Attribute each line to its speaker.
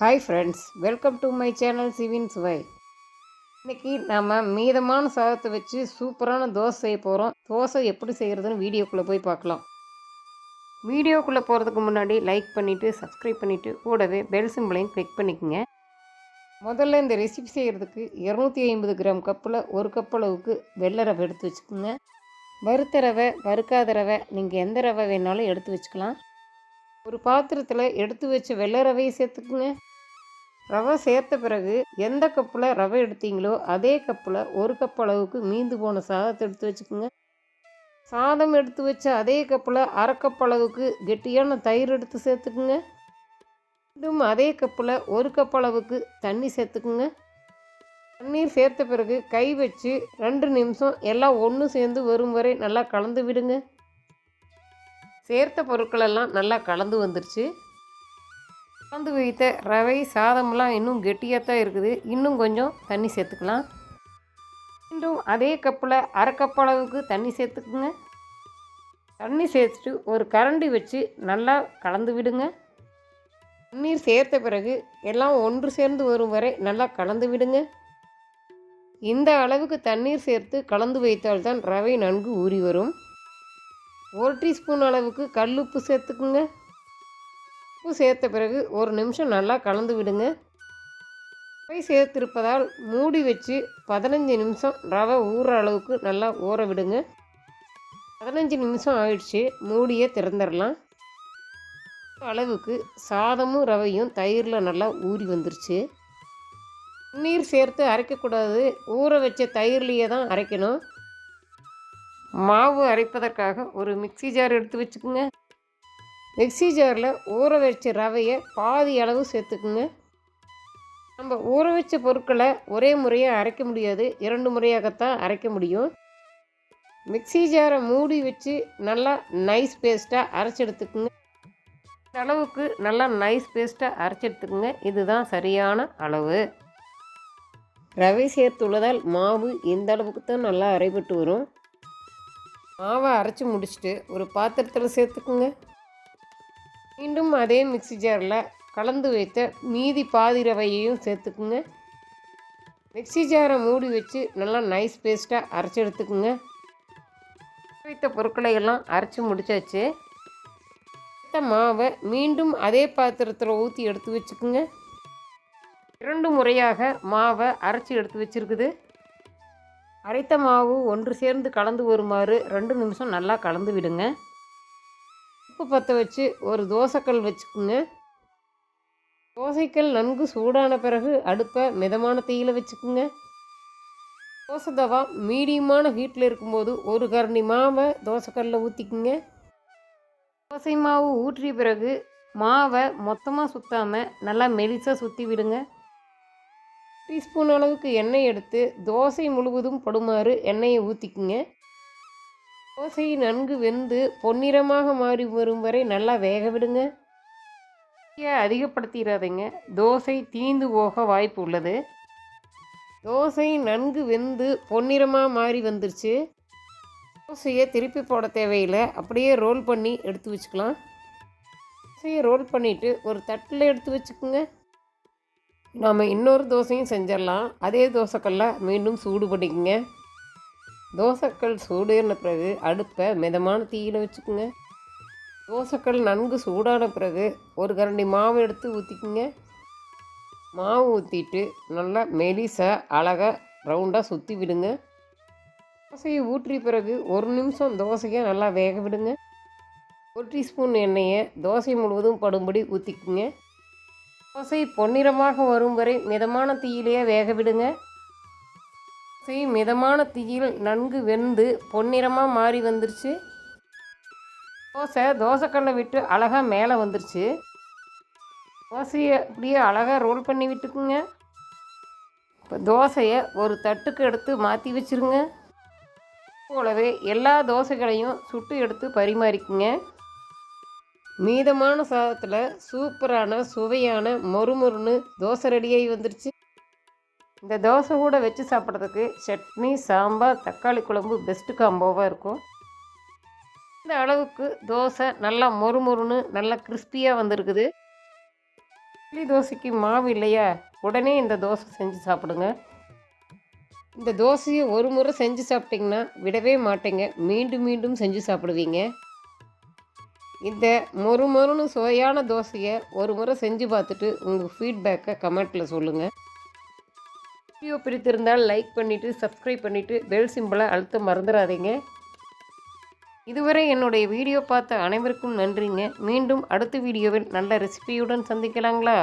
Speaker 1: Hi friends welcome to my channel Shivin சுவை இன்றைக்கி நம்ம மீதமான சாதத்தை வச்சு சூப்பரான தோசை செய்ய போகிறோம் தோசை எப்படி செய்கிறதுன்னு வீடியோக்குள்ளே போய் பார்க்கலாம். வீடியோக்குள்ளே போகிறதுக்கு முன்னாடி லைக் பண்ணிவிட்டு சப்ஸ்கிரைப் பண்ணிவிட்டு கூடவே பெல் சிம்பிளையும் கிளிக் பண்ணிக்கோங்க. முதல்ல இந்த ரெசிபி செய்கிறதுக்கு இரநூத்தி ஐம்பது கிராம் கப்பில் ஒரு கப் அளவுக்கு வெள்ளை ரவை எடுத்து வச்சுக்கோங்க. வறுத்த ரவை வறுக்காத ரவை நீங்கள் எந்த ரவை வேணாலும் எடுத்து வச்சுக்கலாம். ஒரு பாத்திரத்தில் எடுத்து வச்ச வெள்ளை ரவையை சேர்த்துக்குங்க. ரவை சேர்த்த பிறகு எந்த கப்பில் ரவை எடுத்தீங்களோ அதே கப்பில் ஒரு கப் அளவுக்கு மீந்து போன சாதத்தை எடுத்து வச்சுக்கோங்க. சாதம் எடுத்து வச்ச அதே கப்பில் அரை கப் அளவுக்கு கெட்டியான தயிர் எடுத்து சேர்த்துக்குங்க. மீண்டும் அதே கப்பில் ஒரு கப் அளவுக்கு தண்ணி சேர்த்துக்குங்க. தண்ணீர் சேர்த்த பிறகு கை வச்சு ரெண்டு நிமிஷம் எல்லாம் ஒன்று சேர்ந்து வரும் வரை நல்லா கலந்து விடுங்க. சேர்த்த பொருட்களெல்லாம் நல்லா கலந்து வந்துருச்சு. கலந்து வைத்த ரவை சாதம்லாம் இன்னும் கெட்டியாக தான் இருக்குது. இன்னும் கொஞ்சம் தண்ணி சேர்த்துக்கலாம். மீண்டும் அதே கப்பில் அரை கப் அளவுக்கு தண்ணி சேர்த்துக்குங்க. தண்ணி சேர்த்துட்டு ஒரு கரண்டி வச்சு நல்லா கலந்து விடுங்க. தண்ணீர் சேர்த்த பிறகு எல்லாம் ஒன்று சேர்ந்து வரும் வரை நல்லா கலந்து விடுங்க. இந்த அளவுக்கு தண்ணீர் சேர்த்து கலந்து வைத்தால்தான் ரவை நன்கு ஊறி வரும். ஒரு டீஸ்பூன் அளவுக்கு கல் உப்பு சேர்த்துக்குங்க. உப்பு சேர்த்த பிறகு ஒரு நிமிஷம் நல்லா கலந்து விடுங்க. ரவை சேர்த்திருப்பதால் மூடி வச்சு பதினஞ்சு நிமிஷம் ரவை ஊற அளவுக்கு நல்லா ஊற விடுங்க. பதினஞ்சு நிமிஷம் ஆயிடுச்சு மூடியை திறந்துடலாம். அளவுக்கு சாதமும் ரவையும் தயிரில் நல்லா ஊறி வந்துருச்சு. நீர் சேர்த்து அரைக்கக்கூடாது ஊற வச்ச தயிர்லேயே தான் அரைக்கணும். மாவு அரைப்பதற்காக ஒரு மிக்ஸி ஜார் எடுத்து வச்சுக்கோங்க. மிக்ஸி ஜாரில் ஊற வச்ச ரவையை பாதி அளவு சேர்த்துக்குங்க. நம்ம ஊற வச்ச பொருட்களை ஒரே முறையாக அரைக்க முடியாது. இரண்டு முறையாகத்தான் அரைக்க முடியும். மிக்ஸி ஜாரை மூடி வச்சு நல்லா நைஸ் பேஸ்ட்டாக அரைச்சி எடுத்துக்குங்க. அளவுக்கு நல்லா நைஸ் பேஸ்ட்டாக அரைச்சி எடுத்துக்குங்க. இதுதான் சரியான அளவு. ரவை சேர்த்துள்ளதால் மாவு இந்த அளவுக்கு தான் நல்லா அரைப்பட்டு வரும். மாவை அரைச்சி முடிச்சுட்டு ஒரு பாத்திரத்தில் சேர்த்துக்குங்க. மீண்டும் அதே மிக்ஸி ஜாரில் கலந்து வைத்த மீதி பாதி ரவையையும் சேர்த்துக்குங்க. மிக்ஸி ஜாரை மூடி வச்சு நல்லா நைஸ் பேஸ்ட்டாக அரைச்சி எடுத்துக்குங்க. வைத்த பொருட்களை எல்லாம் அரைச்சி முடிச்சாச்சு. மாவை மீண்டும் அதே பாத்திரத்தில் ஊற்றி எடுத்து வச்சுக்குங்க. இரண்டு முறையாக மாவை அரைச்சி எடுத்து வச்சுருக்குது. அரைத்த மாவு ஒன்று சேர்ந்து கலந்து வருமாறு ரெண்டு நிமிஷம் நல்லா கலந்து விடுங்க. உப்பு பற்ற வச்சு ஒரு தோசைக்கல் வச்சுக்குங்க. தோசைக்கல் நன்கு சூடான பிறகு அடுப்பை மிதமான தீயில் வச்சுக்குங்க. தோசை தவா மீடியமான ஹீட்டில் இருக்கும்போது ஒரு கரணி மாவை தோசைக்கல்லில் ஊற்றிக்குங்க தோசை மாவு ஊற்றிய பிறகு மாவை மொத்தமாக சுற்றாமல் நல்லா மெலிசாக சுற்றி விடுங்க. டீஸ்பூன் அளவுக்கு எண்ணெய் எடுத்து தோசை முழுவதும் படுமாறு எண்ணெயை ஊற்றிக்குங்க தோசை நன்கு வெந்து பொன்னிறமாக மாறி வரும் வரை நல்லா வேக விடுங்க. அதிகப்படுத்திடாதீங்க. தோசை தீந்து போக வாய்ப்பு உள்ளது. தோசை நன்கு வெந்து பொன்னிறமாக மாறி வந்துருச்சு. தோசையை திருப்பி போட தேவையில்லை. அப்படியே ரோல் பண்ணி எடுத்து வச்சுக்கலாம். தோசையை ரோல் பண்ணிவிட்டு ஒரு தட்டில் எடுத்து வச்சுக்கோங்க. நாம் இன்னொரு தோசையும் செஞ்சிடலாம். அதே தோசைக்கல்லை மீண்டும் சூடு பண்ணிக்கோங்க. தோசைக்கல் சூடுன பிறகு அடுப்பை மிதமான தீயில் வச்சுக்கோங்க. தோசைக்கல் நன்கு சூடான பிறகு ஒரு கரண்டி மாவு எடுத்து ஊற்றிக்குங்க மாவு ஊற்றிட்டு நல்லா மெலிசாக அழகாக ரவுண்டாக சுற்றி விடுங்க. தோசையை ஊற்றிய பிறகு ஒரு நிமிஷம் தோசையை நல்லா வேக விடுங்க. ஒரு டீஸ்பூன் எண்ணெயை தோசை முழுவதும் படும்படி ஊற்றிக்குங்க தோசை பொன்னிறமாக வரும் வரை மிதமான தீயிலேயே வேக விடுங்க. தோசை மிதமான தீயில் நன்கு வெந்து பொன்னிறமாக மாறி வந்துருச்சு. தோசை தோசைக்கல்லை விட்டு அழகாக மேலே வந்துருச்சு. தோசையை அப்படியே அழகாக ரோல் பண்ணி விட்டுக்குங்க. இப்போ தோசையை ஒரு தட்டுக்கு எடுத்து மாற்றி வச்சுருங்க. போலவே எல்லா தோசைகளையும் சுட்டு எடுத்து பரிமாறிக்குங்க. மீதமான சாதத்தில் சூப்பரான சுவையான மொறுமொறுன்னு தோசை ரெடியாகி வந்துருச்சு. இந்த தோசை கூட வச்சு சாப்பிட்றதுக்கு சட்னி சாம்பார் தக்காளி குழம்பு பெஸ்ட்டு காம்போவாக இருக்கும். இந்த அளவுக்கு தோசை நல்லா மொறுமொறுன்னு நல்லா கிறிஸ்பியாக வந்திருக்குது. இட்லி தோசைக்கு மாவு இல்லையா? உடனே இந்த தோசை செஞ்சு சாப்பிடுங்க. இந்த தோசையை ஒரு முறை செஞ்சு சாப்பிட்டிங்கன்னா விடவே மாட்டேங்க. மீண்டும் மீண்டும் செஞ்சு சாப்பிடுவீங்க. இந்த மொறு மொறுன்னு சுவையான தோசையை ஒரு முறை செஞ்சு பார்த்துட்டு உங்கள் ஃபீட்பேக்கை கமெண்ட்டில் சொல்லுங்கள் வீடியோ பிடித்திருந்தால் லைக் பண்ணிவிட்டு சப்ஸ்கிரைப் பண்ணிவிட்டு பெல் சிம்பிளை அழுத்த மறந்துடாதீங்க இதுவரை என்னுடைய வீடியோ பார்த்த அனைவருக்கும் நன்றிங்க. மீண்டும் அடுத்த வீடியோவில் நல்ல ரெசிபியுடன் சந்திக்கலாங்களா?